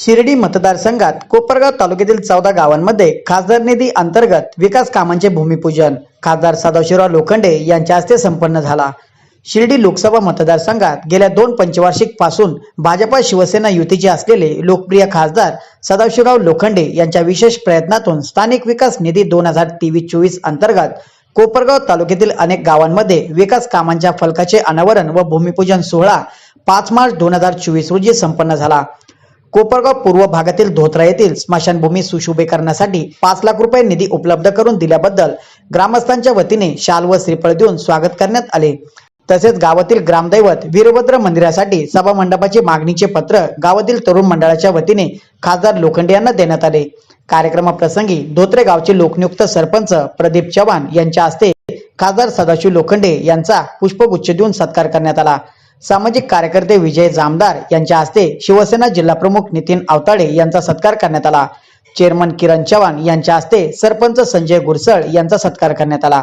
शिर्डी मतदारसंघात कोपरगाव तालुक्यातील चौदा गावांमध्ये खासदार निधी अंतर्गत विकास कामांचे भूमिपूजन. खासदार सदाशिवराव लोखंडे यांच्या हस्ते संपन्न झाला. शिर्डी लोकसभा मतदारसंघात गेल्या दोन पंचवार्षिकपासून भाजपा शिवसेना युतीचे असलेले लोकप्रिय खासदार सदाशिवराव लोखंडे यांच्या विशेष प्रयत्नातून स्थानिक विकास निधी दोन हजार तेवीस चोवीस अंतर्गत कोपरगाव तालुक्यातील अनेक गावांमध्ये विकास कामांच्या फलकाचे अनावरण व भूमिपूजन सोहळा पाच मार्च दोन हजार चोवीस रोजी संपन्न झाला. कोपरगाव पूर्व भागातील धोत्रा येथील स्मशानभूमी सुशोभे करण्यासाठी पाच लाख रुपये निधी उपलब्ध करून दिल्याबद्दल ग्रामस्थांच्या वतीने शाल व श्रीफळ देऊन स्वागत करण्यात आले. तसेच गावातील ग्रामदैवत वीरभद्र मंदिरासाठी सभा मंडपाची मागणीचे पत्र गावातील तरुण मंडळाच्या वतीने खासदार लोखंडे यांना देण्यात आले. कार्यक्रमाप्रसंगी धोत्रे गावचे लोकनियुक्त सरपंच प्रदीप चव्हाण यांच्या हस्ते खासदार सदाशिव लोखंडे यांचा पुष्पगुच्छ देऊन सत्कार करण्यात आला. सामाजिक कार्यकर्ते विजय जामदार यांच्या हस्ते शिवसेना जिल्हाप्रमुख नितीन आवताडे यांचा सत्कार करण्यात आला. चेअरमन किरण चव्हाण यांच्या हस्ते सरपंच संजय गुरसळ यांचा सत्कार करण्यात आला.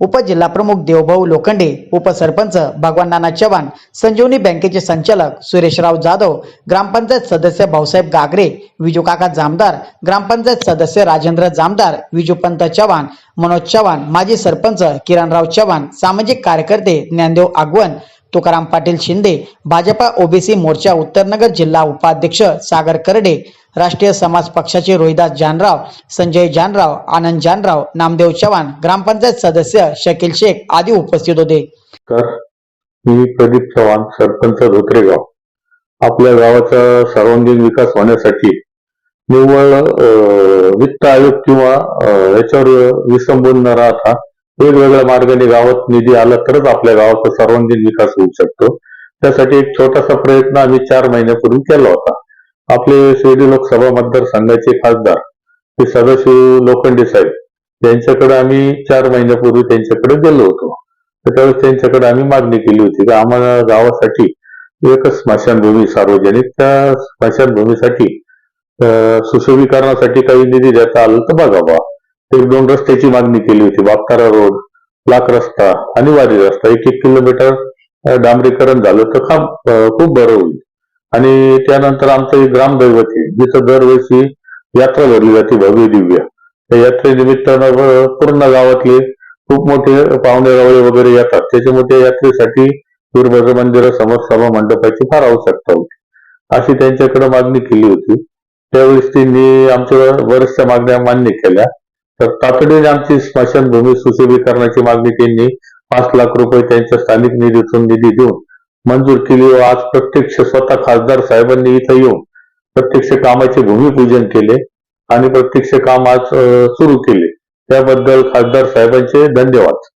उपजिल्हाप्रमुख देवभाऊ लोखंडे उपसरपंच भगवान नाना चव्हाण संजीवनी बँकेचे संचालक सुरेशराव जाधव ग्रामपंचायत सदस्य भाऊसाहेब गागरे विजूकाका जामदार ग्रामपंचायत सदस्य राजेंद्र जामदार विजूपंत चव्हाण मनोज चव्हाण माजी सरपंच किरणराव चव्हाण सामाजिक कार्यकर्ते ज्ञानदेव आगवण तुकाराम पाटील शिंदे भाजपा ओबीसी मोर्चा उत्तरनगर जिल्हा उपाध्यक्ष सागर करडे राष्ट्रीय समाज पक्षाचे रोहिदास जानराव संजय जानराव आनंद जानराव नामदेव चव्हाण ग्रामपंचायत सदस्य शकील शेख आदी उपस्थित होते. तर मी प्रदीप चव्हाण सरपंच धोत्रेगाव. आपल्या गावाचा सर्वांगीण विकास होण्यासाठी निव्वळ वित्त आयोग किंवा याच्यावर विसंबून न राहता वेगवेगळ्या मार्गाने गावात निधी आला तरच आपल्या गावाचा सर्वांगीण विकास होऊ शकतो. त्यासाठी एक छोटासा प्रयत्न आम्ही चार महिन्यापूर्वी केला होता. आपले शिर्डी लोकसभा मतदारसंघाचे खासदार ते सदाशिव लोखंडे साहेब यांच्याकडे आम्ही चार महिन्यापूर्वी त्यांच्याकडे गेलो होतो. त्यावेळेस त्यांच्याकडे आम्ही मागणी केली होती की आम्हाला गावासाठी एकच स्मशानभूमी सार्वजनिक त्या स्मशानभूमीसाठी सुशोभीकरणासाठी काही निधी देता आलं तर बघावा एक दोन रस्त्याची मागणी केली होती. बापतारा रोड लाख रस्ता आणि वारी रस्ता एक एक किलोमीटर डांबरीकरण झालं तर खाम खूप बरं होईल. आणि त्यानंतर आमचं एक ग्रामदैवत आहे जिथं दरवर्षी यात्रा भरली जाते भव्य दिव्य. त्या यात्रेनिमित्तानं पूर्ण गावातले खूप मोठे पाहुणे रावळे वगैरे येतात. त्याच्यामुळे त्या यात्रेसाठी वीरभद्र मंदिरासमोर सभा मंडपाची फार आवश्यकता होती. अशी त्यांच्याकडे मागणी केली होती. त्यावेळेस त्यांनी आमच्या बऱ्याचशा मागण्या मान्य केल्या. तर तातडीने आमची स्मशानभूमी सुशोभीकरणाची मागणी त्यांनी पाच लाख रुपये त्यांच्या स्थानिक निधीतून निधी देऊन मंजूर केली व आज प्रत्यक्ष स्वतः खासदार साहेबांनी इथं येऊन प्रत्यक्ष कामाचे भूमिपूजन केले आणि प्रत्यक्ष काम आज सुरू केले. त्याबद्दल खासदार साहेबांचे धन्यवाद.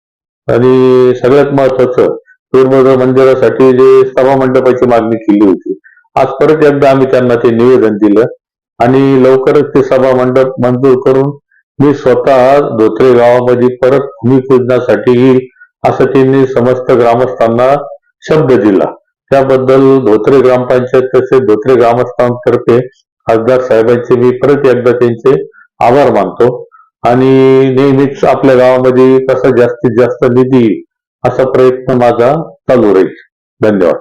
आणि सगळ्यात महत्वाचं वीरभद्र मंदिरासाठी जे सभा मंडपाची मागणी केली होती आज परत एकदा आम्ही त्यांना ते निवेदन दिलं आणि लवकरच ते सभा मंडप मंजूर करून मी स्वतः धोत्रे गावामध्ये परत भूमिपूजनासाठी येईल असं त्यांनी समस्त ग्रामस्थांना शब्द दिला. त्याबद्दल धोत्रे ग्रामपंचायत तसेच धोत्रे ग्रामस्थांतर्फे खासदार साहेबांचे मी परत एकदा त्यांचे आभार मानतो. आणि नेहमीच आपल्या गावामध्ये कसा जास्तीत जास्त निधी येईल असा प्रयत्न माझा चालू राहील. धन्यवाद.